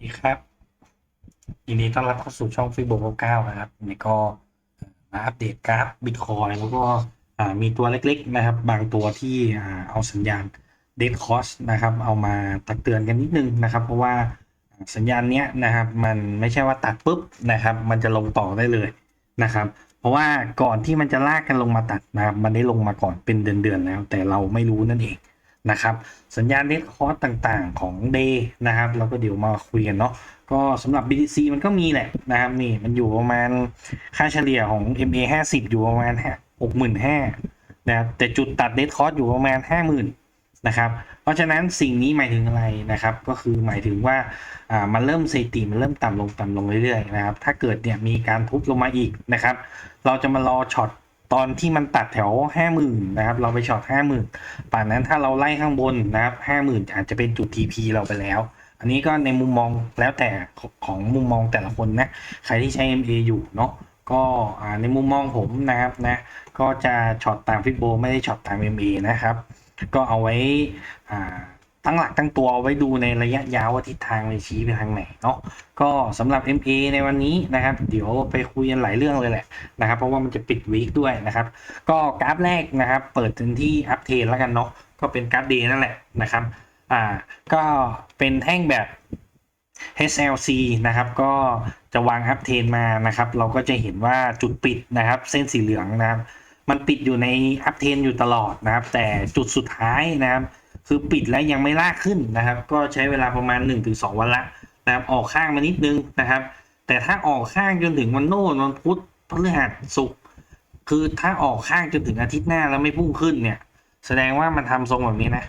ดีครับยินดีต้อนรับเข้าสู่ช่องฟิโบเก้านะครับนี่ก็มาอัปเดตกราฟบิตคอยแล้วก็มีตัวเล็กๆนะครับ บางตัวที่เอาสัญญาณเด d คอสนะครับ เอามาตักเตือนกันนิดนึงนะครับ เพราะว่าสัญญาณเนี้ยนะครับ มันไม่ใช่ว่าตัดปุ๊บนะครับ มันจะลงต่อได้เลยนะครับ เพราะว่าก่อนที่มันจะลากกันลงมาตัดนะครับ มันได้ลงมาก่อนเป็นเดือนๆแล้ว แต่เราไม่รู้นั่นเอง นะครับ สัญญาณเน็ตคอร์สต่างๆของ Day นะครับแล้วก็เดี๋ยวมาคุยกันเนาะก็สำหรับ BTC มันก็มีแหละนะครับนี่มันอยู่ประมาณค่าเฉลี่ยของ MA 50 อยู่ประมาณ65,000นะครับแต่จุดตัดเน็ตคอร์สอยู่ประมาณ 50,000นะครับเพราะฉะนั้นสิ่งนี้หมายถึงอะไรนะครับ ก็คือหมายถึงว่าอ่ามันเริ่มสถิติมันเริ่มต่ำลงต่ำลงเรื่อยๆนะครับ ถ้าเกิดเนี่ยมีการทุบลงมาอีกนะครับ เราจะมารอช็อต ตอนที่มันตัดแถว50,000นะครับ เราไปช็อต50,000ป่านนั้นถ้าเราไล่ข้างบนนะครับห้าหมื่นอาจจะเป็นจุด TP เราไปแล้ว อันนี้ก็ในมุมมองแล้วแต่ของมุมมองแต่ละคนนะ ใครที่ใช้ MA อยู่เนาะก็ในมุมมองผมนะครับนะก็จะช็อตตามฟิโบไม่ได้ช็อตตาม MA นะครับ ก็เอาไว้อ่า ตั้งหลักตั้งตัวเอาไว้ดูในระยะยาวว่าทิศทางมันชี้ไปทางไหนเนาะก็สำหรับ MA ในวันนี้นะครับ เดี๋ยวไปคุยกันหลายเรื่องเลยแหละนะครับ เพราะว่ามันจะปิดวีคด้วยนะครับ ก็กราฟแรกนะครับ เปิดถึงที่อัพเทนแล้วกันเนาะก็เป็นกราฟเดย์นั่นแหละนะครับอ่าก็เป็นแท่งแบบ HLC นะครับก็จะวางอัพเทนมานะครับ เราก็จะเห็นว่าจุดปิดนะครับ เส้นสีเหลืองนะครับ มันปิดอยู่ในอัพเทนอยู่ตลอดนะครับ แต่จุดสุดท้ายนะครับ คือปิดแล้วยังไม่ลากขึ้นนะครับ ก็ใช้เวลาประมาณ 1-2 วันละนะครับออกข้างมานิดนึงนะครับ แต่ถ้าออกข้างจนถึงวันโน้นวันพุธพฤหัสศุกร์คือถ้าออกข้างจนถึงอาทิตย์หน้าแล้วไม่พุ่งขึ้นเนี่ย แสดงว่ามันทำทรงแบบนี้นะ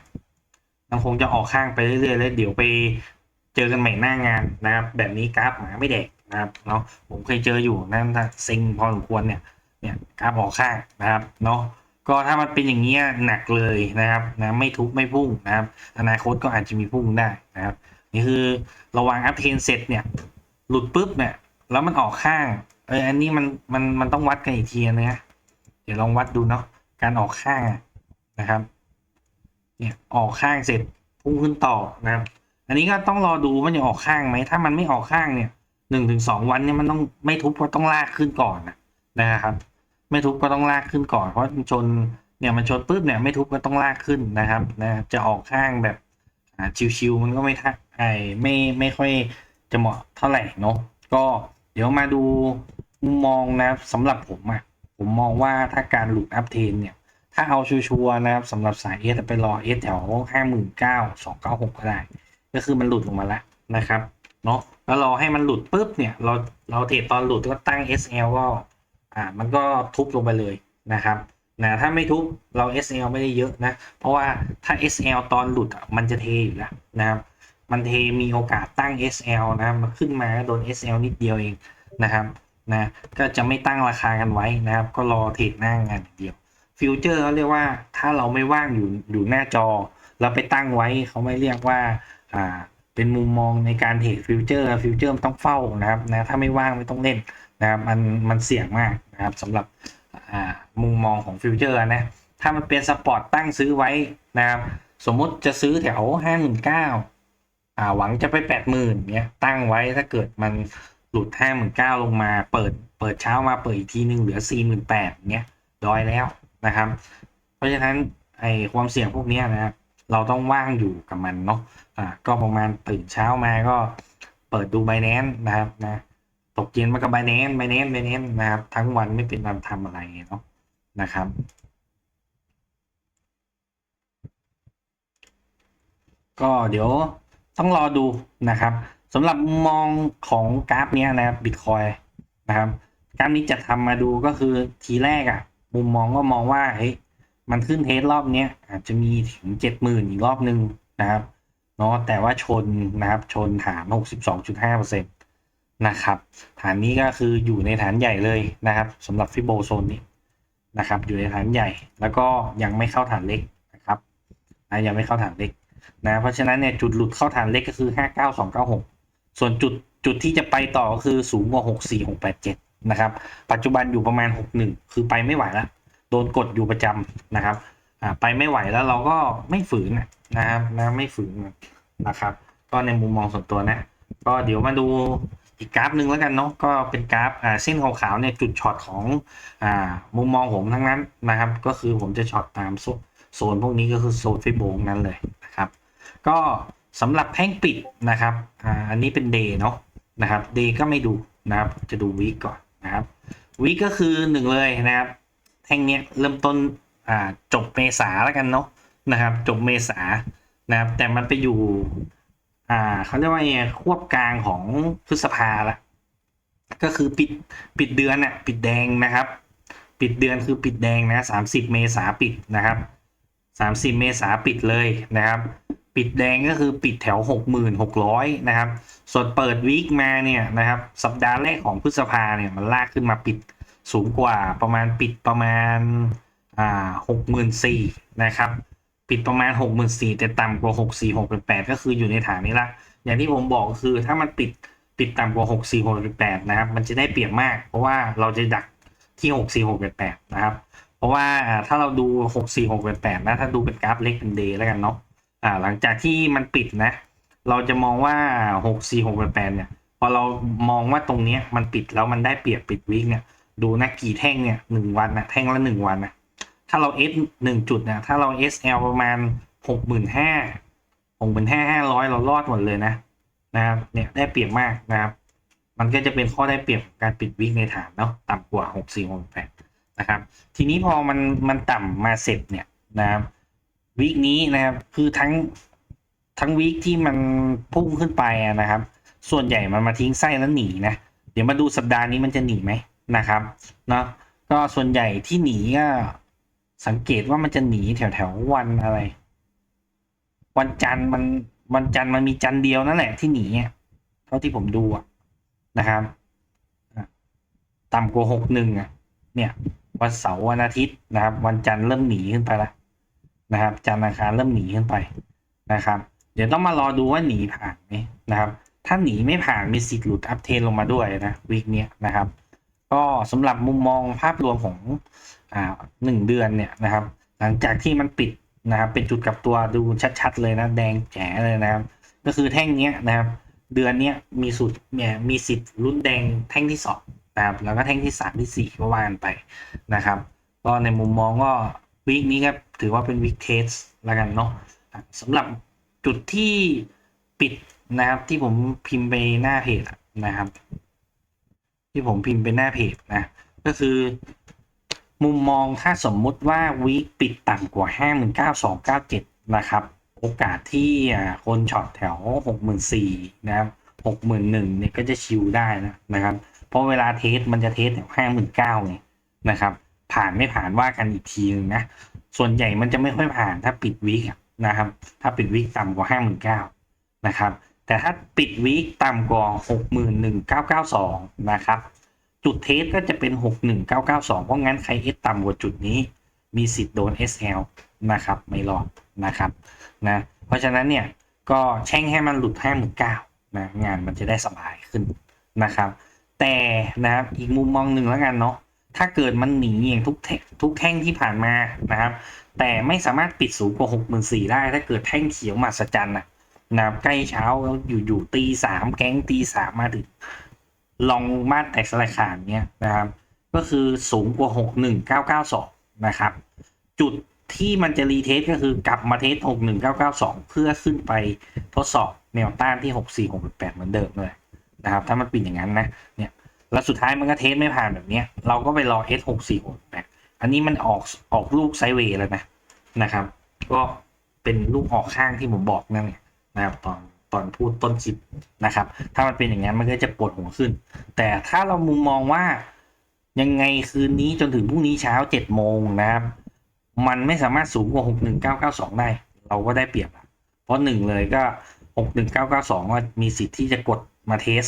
มันคงจะออกข้างไปเรื่อยๆแล้วเดี๋ยวไปเจอกันใหม่หน้างานนะครับ แบบนี้กราฟหมาไม่แดกนะครับเนาะผมเคยเจออยู่นั่นเซ็งพอสมควรเนี่ยเนี่ยกราฟออกข้างนะครับเนาะ ก็ถ้ามันเป็นอย่างนี้ยหนักเลยนะครับนะไม่ทุบไม่พุ่งนะครับอนาคตก็อาจจะมีพุ่งได้นะครับ นี่คือระวังอัพเทนเสร็จเนี่ย หลุดปุ๊บเนี่ยแล้วมันออกข้างเอออันนี้มันมันมันต้องวัดกันอีกทีนะเดี๋ยวลองวัดดูเนาะการออกข้างนะครับเนี่ยออกข้างเสร็จพุ่งขึ้นต่อนะครับ อันนี้ก็ต้องรอดูมันจะออกข้างไหมถ้ามันไม่ออกข้างเนี่ยหนึ่งถึงสองวันเนี่ยมันต้องไม่ทุบก็ต้องลากขึ้นก่อนนะนะครับ ไม่ทุบก็ต้องลากขึ้นก่อน เพราะมันชนเนี่ยมันชนปุ๊บเนี่ยไม่ทุบก็ต้องลากขึ้นนะครับนะจะออกข้างแบบชิวๆมันก็ไม่ทักไอไม่ไม่ค่อยจะเหมาะเท่าไหร่เนาะก็เดี๋ยวมาดูมุมมองนะครับสำหรับผมอะผมมองว่าถ้าการหลุดอัพเทนเนี่ย ถ้าเอาชัวร์ๆนะครับสำหรับสายเอสไปรอเอสแถวห้าหมื่นเก้าสองเก้าหกก็ได้ ก็คือมันหลุดลงมาแล้วนะครับเนาะแล้วรอให้มันหลุดปุ๊บเนี่ย เราเราเทรดตอนหลุดก็ตั้ง SL ก็ อ่ามันก็ทุบลงไปเลยนะครับนะถ้าไม่ทุบเรา SL ไม่ได้เยอะนะ เพราะว่าถ้า SL ตอนหลุดมันจะเทอยู่แล้วนะครับมันเทมีโอกาสตั้ง SL นะมันขึ้นมาโดน SL นิดเดียวเองนะครับนะก็จะไม่ตั้งราคากันไว้นะครับ ก็รอเทรดหน้างานเดียวฟิวเจอร์เขาเรียกว่าถ้าเราไม่ว่างอยู่อยู่หน้าจอ เราไปตั้งไว้เขาไม่เรียกว่าอ่าเป็นมุมมองในการเทรดฟิวเจอร์ฟิวเจอร์ต้องเฝ้านะครับนะถ้าไม่ว่างไม่ต้องเล่น นะครับมันมันเสี่ยงมากนะครับสำหรับมุมมองของฟิวเจอร์นะถ้ามันเป็นสปอร์ตตั้งซื้อไว้นะครับสมมุติจะซื้อแถวห้าหมื่นเก้าอ่าหวังจะไปแปดหมื่นเนี้ยตั้งไว้ถ้าเกิดมันหลุดห้าหมื่นเก้าลงมา เปิดเปิดเช้ามาเปิดอีกทีหนึ่งเหลือสี่หมื่นแปดเนี้ยร้อยแล้วนะครับ เพราะฉะนั้นไอความเสี่ยงพวกนี้นะครับเราต้องว่างอยู่กับมันเนาะอ่าก็ประมาณตื่นเช้ามาก็เปิดดูไบแนนนะครับนะ ตกเย็นมากับไบแนนไบแนนไบแนนนะครับ ทั้งวันไม่เป็นวันทำอะไรเนาะนะครับก็เดี๋ยวต้องรอดูนะครับสำหรับมองของกราฟเนี้ยนะครับบิตคอยนะครับกราฟนี้จะทำมาดูก็คือทีแรกอะ่ะมุมมองก็มองว่าเฮ้ยมันขึ้นเทสรอบเนี้ยอาจจะมีถึงเจ็ดหมื่นอีกรอบนึงนะครับเนาะแต่ว่าชนนะครับชนฐานหกสิบสองจุดห้าเปอร์เซ็นต นะครับ ฐานนี้ก็คืออยู่ในฐานใหญ่เลยนะครับสำหรับฟิโบโซนนี้นะครับ อยู่ในฐานใหญ่แล้วก็ยังไม่เข้าฐานเล็กนะครับนะยังไม่เข้าฐานเล็กนะเพราะฉะนั้นเนี่ยจุดหลุดเข้าฐานเล็กก็คือ 59296 ส่วนจุดจุดที่จะไปต่อก็คือสูงกว่า 64687 นะครับ ปัจจุบันอยู่ประมาณ 61 คือไปไม่ไหวแล้วโดนกดอยู่ประจำนะครับอ่าไปไม่ไหวแล้วเราก็ไม่ฝืนนะนะครับนะไม่ฝืนนะครับ ก็ในมุมมองส่วนตัวนะ ก็เดี๋ยวมาดู อีกกราฟหนึ่งแล้วกันเนาะก็เป็นกราฟเส้นขาวๆเนี่ยจุดช็อตของอมุมมองผมทั้งนั้นนะครับ ก็คือผมจะช็อตตามโซโซนพวกนี้ก็คือโซนฟิโบนั้นเลยนะครับ ก็สำหรับแท่งปิดนะครับออันนี้เป็นเดย์เนาะนะครับเดย์ก็ไม่ดูนะครับจะดูวีก่อนนะครับวีก็คือหนึ่งเลยนะครับ แท่งเนี้ยเริ่มต้นจบเมษาแล้วกันเนาะนะครับ จบเมษานะครับแต่มันไปอยู่ อ่าเขาเรียกว่าไงควบกลางของพฤษภาละก็คือปิดปิดเดือนน่ะปิดแดงนะครับ ปิดเดือนคือปิดแดงนะสามสิบเมษาปิดนะครับสามสิบเมษาปิดเลยนะครับ ปิดแดงก็คือปิดแถวหกหมื่นหกร้อยนะครับส่วนเปิดวีคมาเนี่ยนะครับ สัปดาห์แรกของพฤษภาเนี่ยมันลากขึ้นมาปิดสูงกว่าประมาณปิดประมาณอ่าหกหมื่นสี่นะครับ ปิดประมาณหกหมื่นสี่แต่ต่ำกว่าหกสี่หกแปดก็คืออยู่ในฐานนี้ละ อย่างที่ผมบอกคือถ้ามันปิดปิดต่ำกว่าหกสี่หกแปดนะครับ มันจะได้เปรียบมาก เพราะว่าเราจะดักที่หกสี่หกแปดนะครับ เพราะว่าถ้าเราดูหกสี่หกแปดนะ ถ้าดูเป็นกราฟเล็กเป็นเดย์แล้วกันเนาะอ่าหลังจากที่มันปิดนะ เราจะมองว่าหกสี่หกแปดเนี่ยพอเรามองว่าตรงเนี้ยมันปิดแล้วมันได้เปรียบปิดวิกเนี่ยดูนะกี่แท่งเนี่ยหนึ่งวันนะแท่งละหนึ่งวันนะ ถ้าเรา S หนึ่งจุดนะถ้าเรา SL ประมาณหกหมื่นห้าหกหมื่นห้าห้าร้อยเรารอดหมดเลยนะนะครับเนี่ยได้เปรียบมากนะครับ มันก็จะเป็นข้อได้เปรียบการปิดวิกในฐานเนาะต่ำกว่าหกสี่หกแปดนะครับ ทีนี้พอมันมันต่ำมาเสร็จเนี่ยนะครับวิกนี้นะครับคือทั้งทั้งวิกที่มันพุ่งขึ้นไปนะครับ ส่วนใหญ่มันมาทิ้งไส้แล้วหนีนะเดี๋ยวมาดูสัปดาห์นี้มันจะหนีไหมนะครับเนาะก็ส่วนใหญ่ที่หนีก็ สังเกตว่ามันจะหนีแถวแถววันอะไร วันจันทร์มันวันจันทร์มันมีจันทร์เดียวนั่นแหละที่หนีเท่าที่ผมดูนะครับต่ำกว่าหกหนึ่งอะเนี่ย วันเสาร์วันอาทิตย์นะครับ วันจันทร์เริ่มหนีขึ้นไปแล้วนะครับ จันทร์อังคารเริ่มหนีขึ้นไปนะครับ เดี๋ยวต้องมารอดูว่าหนีผ่านไหมนะครับ ถ้าหนีไม่ผ่านมีสิทธิ์หลุดอัพเทนลงมาด้วยนะวีคเนี้ยนะครับ ก็สำหรับมุมมองภาพรวมของอ่าหนึ่งเดือนเนี่ยนะครับ หลังจากที่มันปิดนะครับเป็นจุดกลับตัวดูชัด ๆ เลยนะแดงแจ๋เลยนะครับ ก็คือแท่งเนี้ยนะครับ เดือนเนี้ยมีสุดเนี่ยมีสิทธิ์ลุ้นแดงแท่งที่สองนะครับแล้วก็แท่งที่สามที่สี่ก็วานไปนะครับก็ในมุมมองก็วีคนี้ก็ถือว่าเป็นวีคเทสล้วกันเนาะสำหรับจุดที่ปิดนะครับที่ผมพิมพ์ไปหน้าเพจนะครับ ที่ผมพิมพ์ไปหน้าเพจนะ ก็คือ มุมมองถ้าสมมุติว่าวีคปิดต่ำกว่าห้าหมื่นเก้าสองเก้าเจ็ดนะครับ โอกาสที่คนช็อตแถวหกหมื่นสี่นะครับหกหมื่นหนึ่งเนี่ยก็จะชิวได้นะนะครับ เพราะเวลาเทสมันจะเทสแถวห้าหมื่นเก้าไงนะครับ ผ่านไม่ผ่านว่ากันอีกทีนึงนะ ส่วนใหญ่มันจะไม่ค่อยผ่านถ้าปิดวีคนะครับ ถ้าปิดวีคต่ำกว่าห้าหมื่นเก้านะครับ แต่ถ้าปิดวีคต่ำกว่าหกหมื่นหนึ่งเก้าเก้าสองนะครับ จุดเทสก็จะเป็นหกหนึ่งเก้าเก้าสองเพราะงั้นใครเอสต่ำกว่าจุดนี้ มีสิทธิ์โดน SL นะครับ ไม่รอดนะครับนะเพราะฉะนั้นเนี่ย ก็แช่งให้มันหลุดห้าหมื่นเก้านะงานมันจะได้สบายขึ้นนะครับ แต่นะครับอีกมุมมองหนึ่งแล้วกันเนาะถ้าเกิดมันหนีอย่างทุกแท่งทุกแท่งที่ผ่านมานะครับ แต่ไม่สามารถปิดสูงกว่าหกหมื่นสี่ได้ ถ้าเกิดแท่งเขียวมาสจันนะ นะใกล้เช้าแล้วอยู่อยู่ตีสามแก๊งตีสามมาถึงลองมาแตกสลายขาดเนี้ยนะครับ ก็คือสูงกว่าหกหนึ่งเก้าเก้าสองนะครับ จุดที่มันจะรีเทสก็คือกลับมาเทสหกหนึ่งเก้าเก้าสองเพื่อขึ้นไปทดสอบแนวต้านที่หกสี่หกแปดเหมือนเดิมเลยนะครับ ถ้ามันเป็นอย่างนั้นนะเนี่ยแล้วสุดท้ายมันก็เทสไม่ผ่านแบบเนี้ยเราก็ไปรอ S หกสี่หกแปดอันนี้มันออกออกลูกไซเวย์แล้วนะนะครับ ก็เป็นลูกออกข้างที่ผมบอกนั่นไง นะครับตอนตอนพูดต้นคลิปนะครับ ถ้ามันเป็นอย่างนั้นมันก็จะปวดหัวขึ้น แต่ถ้าเรามุมมองว่ายังไงคืนนี้จนถึงพรุ่งนี้เช้าเจ็ดโมงนะครับ มันไม่สามารถสูงกว่าหกหนึ่งเก้าเก้าสองได้ เราก็ได้เปรียบ เพราะหนึ่งเลยก็หกหนึ่งเก้าเก้าสองมีสิทธิ์ที่จะกดมาเทส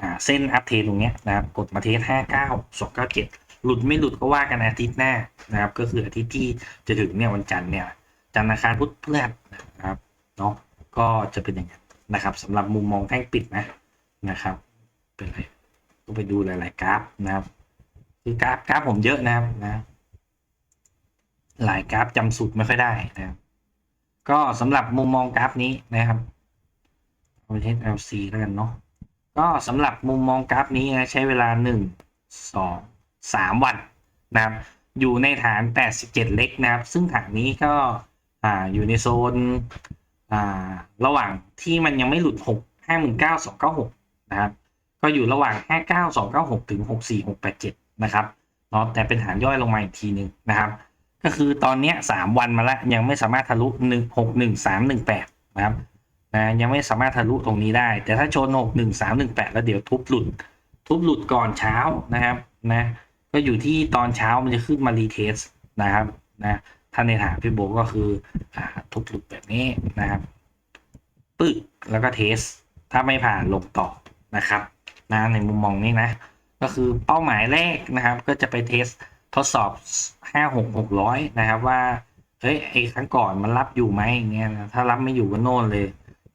อ่าเส้นอัพเทนตรงเนี้ยนะครับ กดมาเทสห้าเก้าสองเก้าเจ็ดหลุดไม่หลุดก็ว่ากันอาทิตย์หน้านะครับ ก็คืออาทิตย์ที่จะถึงเนี่ยวันจันทร์เนี่ยจันทร์อังคารพุธพฤหัสนะครับเนาะ ก็จะเป็นอย่างนั้นนะครับสำหรับมุมมองแท่งปิดนะนะครับ เป็นไรก็ไปดูหลายๆกราฟนะครับ คือกราฟกราฟผมเยอะนะครับนะหลายกราฟจำสูตรไม่ค่อยได้นะครับ ก็สำหรับมุมมองกราฟนี้นะครับโอประเทศ LC แล้วกันเนาะก็สำหรับมุมมองกราฟนี้นะใช้เวลา 1 2 3 วันนะครับอยู่ในฐาน 87 เล็กนะครับ ซึ่งฐานนี้ก็อ่าอยู่ในโซน ระหว่างที่มันยังไม่หลุด 6 59296 นะครับ ก็อยู่ระหว่าง 59296 ถึง 64687 นะครับเนาะแต่เป็นฐานย่อยลงมาอีกทีหนึ่งนะครับ ก็คือตอนเนี้ยสามวันมาแล้วยังไม่สามารถทะลุหนึ่งหกหนึ่งสามหนึ่งแปดนะครับนะยังไม่สามารถทะลุตรงนี้ได้ แต่ถ้าชนหกหนึ่งสามหนึ่งแปดแล้วเดี๋ยวทุบหลุด ทุบหลุดก่อนเช้านะครับนะก็อยู่ที่ตอนเช้ามันจะขึ้นมารีเทสนะครับนะ ถ้าในฐานพี่โบก็คืออ่าทุบหลุดแบบนี้นะครับปึ๊กแล้วก็เทส ถ้าไม่ผ่านลงต่อนะครับนะในมุมมองนี้นะ ก็คือเป้าหมายแรกนะครับ ก็จะไปเทสทดสอบ 5 6 600 นะครับว่าเฮ้ยไอ้ครั้งก่อนมันรับอยู่ไหมอย่างเงี้ยนะถ้ารับไม่อยู่ก็โน่นเลย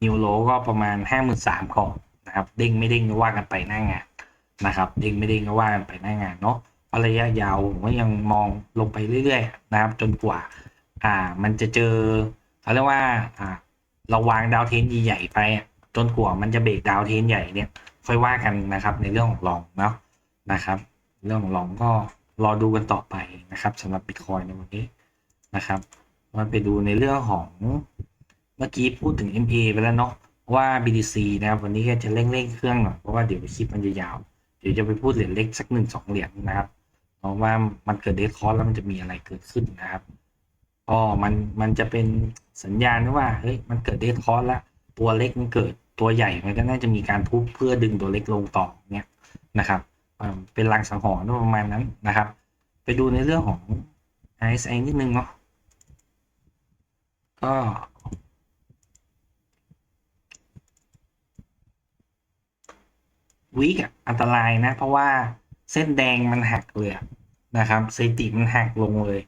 นิวโลก็ประมาณ 5 3 0 0 0ก่อนนะครับเด้งไม่เด้งก็ว่ากันไปหน้างานนะครับเด้งไม่เด้งก็ว่ากันไปหน้างานเนาะ ระยะยาวผมก็ยังมองลงไปเรื่อยๆนะครับ จนกว่า อ่า มันจะเจอเขาเรียกว่า อ่าเราวางดาวเทนใหญ่ๆไปอะจนกว่ามันจะเบรกดาวเทนใหญ่เนี่ยค่อยว่ากันนะครับ ในเรื่องของลองเนาะนะครับ เรื่องของลองก็รอดูกันต่อไปนะครับสำหรับบิตคอยในวันนี้นะครับมาไปดูในเรื่องของเมื่อกี้พูดถึง MA ไปแล้วเนาะว่า BTC นะครับ วันนี้ก็จะเร่งๆเครื่องหน่อยเพราะว่าเดี๋ยวคลิปมันจะยาว เดี๋ยวจะไปพูดเหรียญเล็กสักหนึ่งสองเหรียญนะครับ เพราะว่ามันเกิดเดทคอร์สแล้วมันจะมีอะไรเกิดขึ้นนะครับก็มันมันจะเป็นสัญญาณว่าเฮ้ยมันเกิดเดทคอร์สแล้วตัวเล็กมันเกิดตัวใหญ่มันก็น่าจะมีการทุบเพื่อดึงตัวเล็กลงต่อเนี่ยนะครับเป็นลังสังหรณ์ประมาณนั้นนะครับ ไปดูในเรื่องของ RSI นิดนึงเนาะก็วีกอะอันตรายนะ เพราะว่า เส้นแดงมันหักเลยนะครับสถิติมันหักลงเลย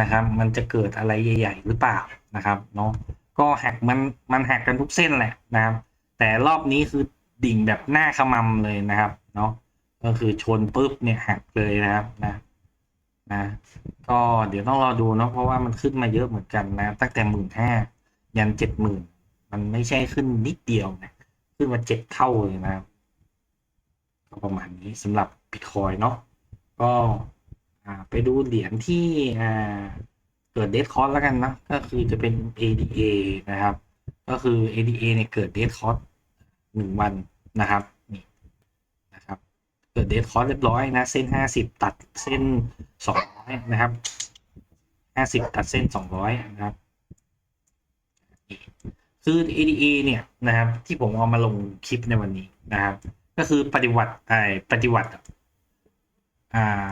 นะครับ มันจะเกิดอะไรใหญ่ ๆ หรือเปล่านะครับเนาะก็หักมันมันหักกันทุกเส้นแหละนะครับ แต่รอบนี้คือดิ่งแบบหน้าขมำเลยนะครับเนาะก็คือชนปุ๊บเนี่ยหักเลยนะครับนะนะก็เดี๋ยวต้องรอดูเนาะเพราะว่ามันขึ้นมาเยอะเหมือนกันนะ ตั้งแต่หมื่นห้ายันเจ็ดหมื่นมันไม่ใช่ขึ้นนิดเดียวนะขึ้นมาเจ็ดเท่าเลยนะครับ ก็ประมาณนี้สำหรับบิตคอยเนาะก็ไปดูเหรียญที่เกิดเดทคอร์แล้วกันนะ ก็คือจะเป็น ADA นะครับ ก็คือ ADA เนี่ยเกิดเดทคอร์หนึ่งวันนะครับนี่นะครับ เกิดเดทคอร์เรียบร้อยนะ เส้นห้าสิบตัดเส้นสองร้อยนะครับห้าสิบตัดเส้นสองร้อยนะครับคือ ADA เนี่ยนะครับที่ผมเอามาลงคลิปในวันนี้นะครับ ก็คือปฏิวัติไอปฏิวัติอ่า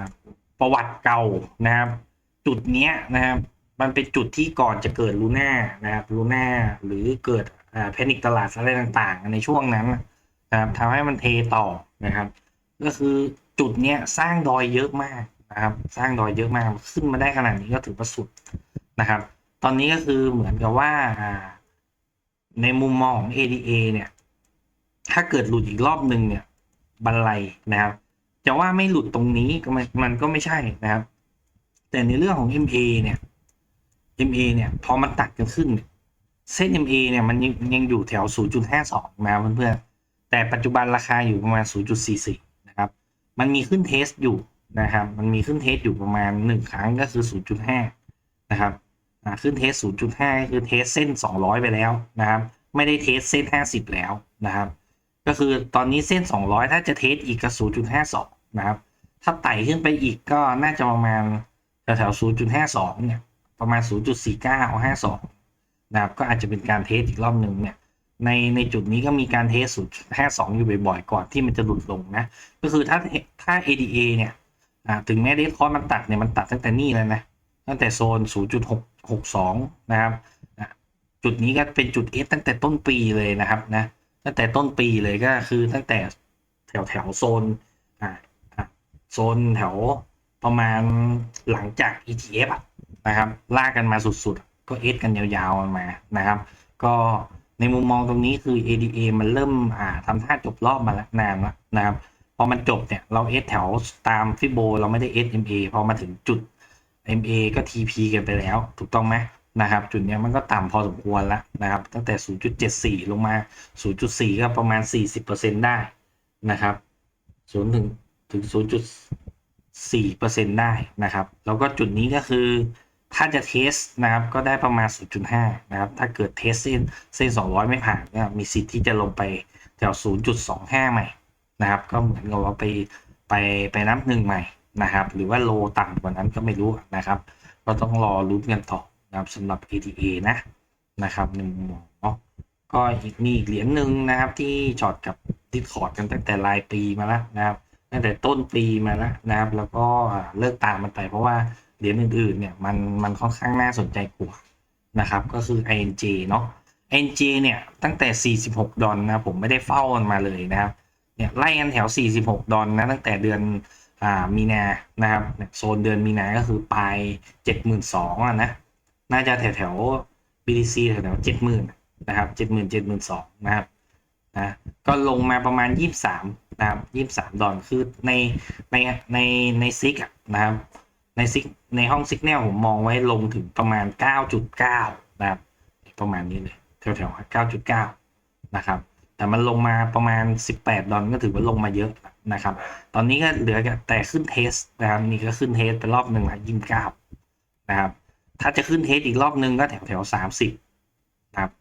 ประวัติเก่านะครับ จุดเนี้ยนะครับ มันเป็นจุดที่ก่อนจะเกิดลูน่านะครับลูน่าหรือเกิดอ่าแพนิคตลาดอะไรต่างๆ ในช่วงนั้นนะครับทำให้มันเทต่อนะครับ ก็คือจุดเนี้ยสร้างดอยเยอะมากนะครับ สร้างดอยเยอะมากขึ้นมาได้ขนาดนี้ก็ถือว่าสุดนะครับ ตอนนี้ก็คือเหมือนกับว่าอ่าในมุมมองของ ADA เนี่ย ถ้าเกิดหลุดอีกรอบหนึ่งเนี่ยบันไลนะครับ จะว่าไม่หลุดตรงนี้ก็มันมันก็ไม่ใช่นะครับ แต่ในเรื่องของ MA เนี่ย MA เนี่ยพอมันตัดกันขึ้นเนี่ยเส้น MA เนี่ยมันยังยังอยู่แถว 0.52 นะเพื่อนๆแต่ปัจจุบันราคาอยู่ประมาณ 0.44 นะครับ มันมีขึ้นเทสอยู่นะครับ มันมีขึ้นเทสอยู่ประมาณ 1 ครั้งก็คือ 0.5 นะครับขึ้นเทส 0.5 คือเทสเส้น 200 ไปแล้วนะครับ ไม่ได้เทสเส้น 50 แล้วนะครับ ก็คือตอนนี้เส้น 200 ถ้าจะเทสอีกก็ 0.52 นะครับ ถ้าไต่ขึ้นไปอีกก็น่าจะประมาณแถวๆ0.52 เนี่ย ประมาณ 0.49 52 นะครับ ก็อาจจะเป็นการเทสอีกรอบหนึ่งเนี่ย ในในจุดนี้ก็มีการเทส 0.52 อยู่บ่อยๆ ก่อนที่มันจะหลุดลงนะ ก็คือถ้าถ้า ADA เนี่ยถึงแม้เดทคอร์มันตัดเนี่ย มันตัดตั้งแต่นี่แล้วนะ ตั้งแต่โซน 0.662 นะครับ จุดนี้ก็เป็นจุด S ตั้งแต่ต้นปีเลยนะครับนะ ตั้งแต่ต้นปีเลยก็คือตั้งแต่แถวแถวโซนอ่าโซนแถวประมาณหลังจาก ETF อะนะครับลากกันมาสุดๆ ก็เอสกันยาวๆมานะครับ ก็ในมุมมองตรงนี้คือ ADA มันเริ่มอ่าทำท่าจบรอบมาแล้วนานแล้วนะครับพอมันจบเนี่ยเราเอสแถวตามฟิโบเราไม่ได้ SMA พอมาถึงจุด MA ก็ TP กันไปแล้ว ถูกต้องไหม นะครับ จุดนี้มันก็ต่ำพอสมควรแล้วนะครับ ตั้งแต่ 0.74 ลงมา 0.4 ก็ประมาณ 40%ได้นะครับ0ถึงถึง 0.4%ได้นะครับ แล้วก็จุดนี้ก็คือถ้าจะเทสนะครับก็ได้ประมาณ 0.5 นะครับ ถ้าเกิดเทสเส้นเส้น 200 ไม่ผ่านก็มีสิทธิ์ที่จะลงไปแถว 0.25 ใหม่นะครับ ก็เหมือนกับว่าไปไปไปนับหนึ่งใหม่นะครับ หรือว่าโลต่ำกว่านั้นก็ไม่รู้นะครับ ก็ต้องรอลุ้นกันต่อ นะครับสำหรับ ATA นะนะครับหนึ่งมุมมองก็อีกมีอีกเหรียญหนึ่งนะครับ ที่ช็อตกับดิสคอร์ดกันตั้งแต่รายปีมาแล้วนะครับตั้งแต่ต้นปีมาแล้วนะครับ แล้วก็เลิกตามมันไปเพราะว่าเหรียญอื่นๆเนี่ยมันมันค่อนข้างน่าสนใจกว่านะครับ ก็คือ INJ เนาะ INJ เนี่ยตั้งแต่ 46 ดอลนะผมไม่ได้เฝ้ามันมาเลยนะครับเนี่ยไล่กันแถว 46 ดอลนะตั้งแต่เดือนอ่ามีนานะครับโซนเดือนมีนาก็คือปลาย 72,000อะนะ น่าจะแถวแถว BTC แถวแถว70,000นนะครับ70,000 72,000นสองนะครับนะก็ลงมาประมาณ23นะครับ23ดอลคือในในในในซิกนะครับในซิกในห้องซิกแนลผมมองไว้ลงถึงประมาณ 9.9 นะครับ ประมาณนี้เลยแถวแถว9.9 นะครับ แต่มันลงมาประมาณ 18 ดอลก็ถือว่าลงมาเยอะนะครับ ตอนนี้ก็เหลือแต่ขึ้นเทสนะครับนี่ก็ขึ้นเทสไปรอบหนึ่งละ29นะครับ ถ้าจะขึ้นเทสอีกรอบนึงก็แถวแถว30นะครับ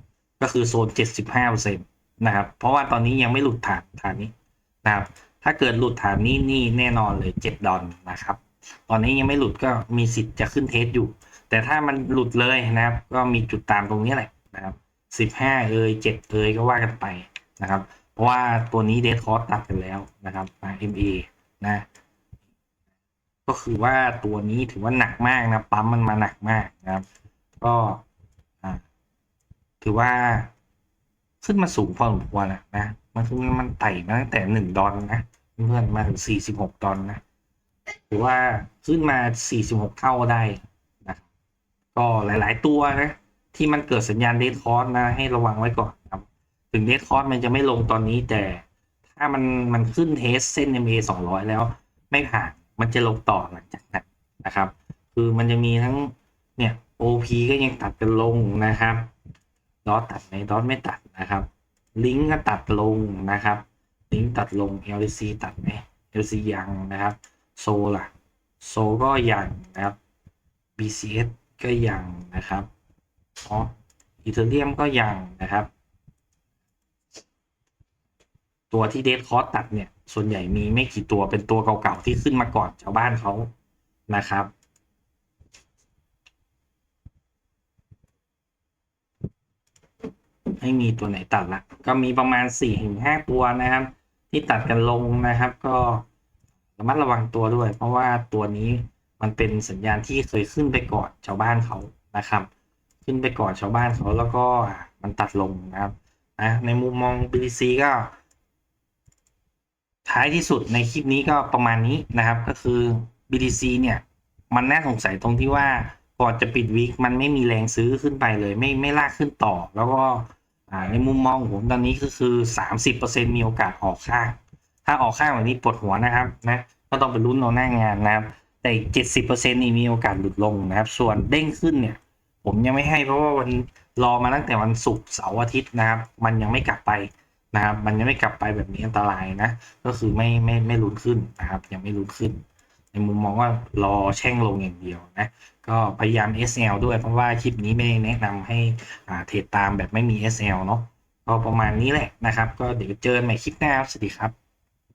ก็คือโซน75%นตนะครับ เพราะว่าตอนนี้ยังไม่หลุดฐานฐานนี้นะครับ ถ้าเกิดหลุดฐานนี้นี่แน่นอนเลย7ดดอลนะครับ ตอนนี้ยังไม่หลุดก็มีสิทธิ์จะขึ้นเทสอยู่ แต่ถ้ามันหลุดเลยนะครับ ก็มีจุดตามตรงนี้แหละนะครับ15เอย7เอยก็ว่ากันไปนะครับ เพราะว่าตัวนี้เดทคอร์สตัดกันแล้วนะครับมา MA นะ ก็คือว่าตัวนี้ถือว่าหนักมากนะปั๊มมันมาหนักมากนะครับ ก็ถือว่าขึ้นมาสูงพอสมควรนะนะมันมันไต่มาตั้งแต่หนึ่งดอลนะเพื่อนมาถึงสี่สิบหกดอลนะถือว่าขึ้นมาสี่สิบหกเท่าได้นะก็หลาย ๆ ตัวนะ ที่มันเกิดสัญญาณเดทคอร์สนะ ให้ระวังไว้ก่อนครับ ถึงเดทคอร์สมันจะไม่ลงตอนนี้แต่ ถ้ามันมันขึ้นเทสเส้น MA สองร้อยแล้ว ไม่ผ่าน มันจะลงต่อหลังจากนั้นนะครับ คือมันจะมีทั้งเนี่ย OP ก็ยังตัดกันลงนะครับดอทตัดไหมดอทไม่ตัดนะครับลิงก์ก็ตัดลงนะครับลิงก์ตัดลง LC ตัดไหม LC ยังนะครับโซล่ะโซก็ยังนะครับ BCS ก็ยังนะครับอ๋ออีเทเรียมก็ยังนะครับ ตัวที่เดทคอร์สตัดเนี่ย ส่วนใหญ่มีไม่กี่ตัวเป็นตัวเก่าๆที่ขึ้นมาก่อนชาวบ้านเขานะครับ ไม่มีตัวไหนตัดละก็มีประมาณ4ี่ถึงห้าตัวนะครับ ที่ตัดกันลงนะครับ ก็ระมัดระวังตัวด้วย เพราะว่าตัวนี้มันเป็นสัญญาณที่เคยขึ้นไปก่อนชาวบ้านเขานะครับ ขึ้นไปก่อนชาวบ้านเขาแล้วก็มันตัดลงนะครับนะในมุมมอง BTC ก็ ท้ายที่สุดในคลิปนี้ก็ประมาณนี้นะครับ ก็คือ BTC เนี่ย มันน่าสงสัยตรงที่ว่าก่อนจะปิดวิกมันไม่มีแรงซื้อขึ้นไปเลย ไม่ไม่ลากขึ้นต่อ แล้วก็ในมุมมองผมตอนนี้ก็คือ 30%มีโอกาสออกข้าง ถ้าออกข้างแบบนี้ปวดหัวนะครับนะก็ต้องไปลุ้นเอาหน้างานนะครับ แต่อีก70%นี่มีโอกาสหลุดลงนะครับ ส่วนเด้งขึ้นเนี่ย ผมยังไม่ให้เพราะว่าวันรอมาตั้งแต่วันศุกร์เสาร์อาทิตย์นะครับ มันยังไม่กลับไป นะครับ มันยังไม่กลับไปแบบนี้อันตรายนะ ก็คือไม่ไม่ไม่รุนขึ้นนะครับ ยังไม่รุนขึ้น ในมุมมองว่ารอแช่งลงอย่างเดียวนะ ก็พยายาม SL ด้วยเพราะว่าคลิปนี้ไม่ได้แนะนำให้อ่าเทรดตามแบบไม่มี SL เนาะก็ประมาณนี้แหละนะครับ ก็เดี๋ยวเจอกันใหม่คลิปหน้าครับสวัสดีครับ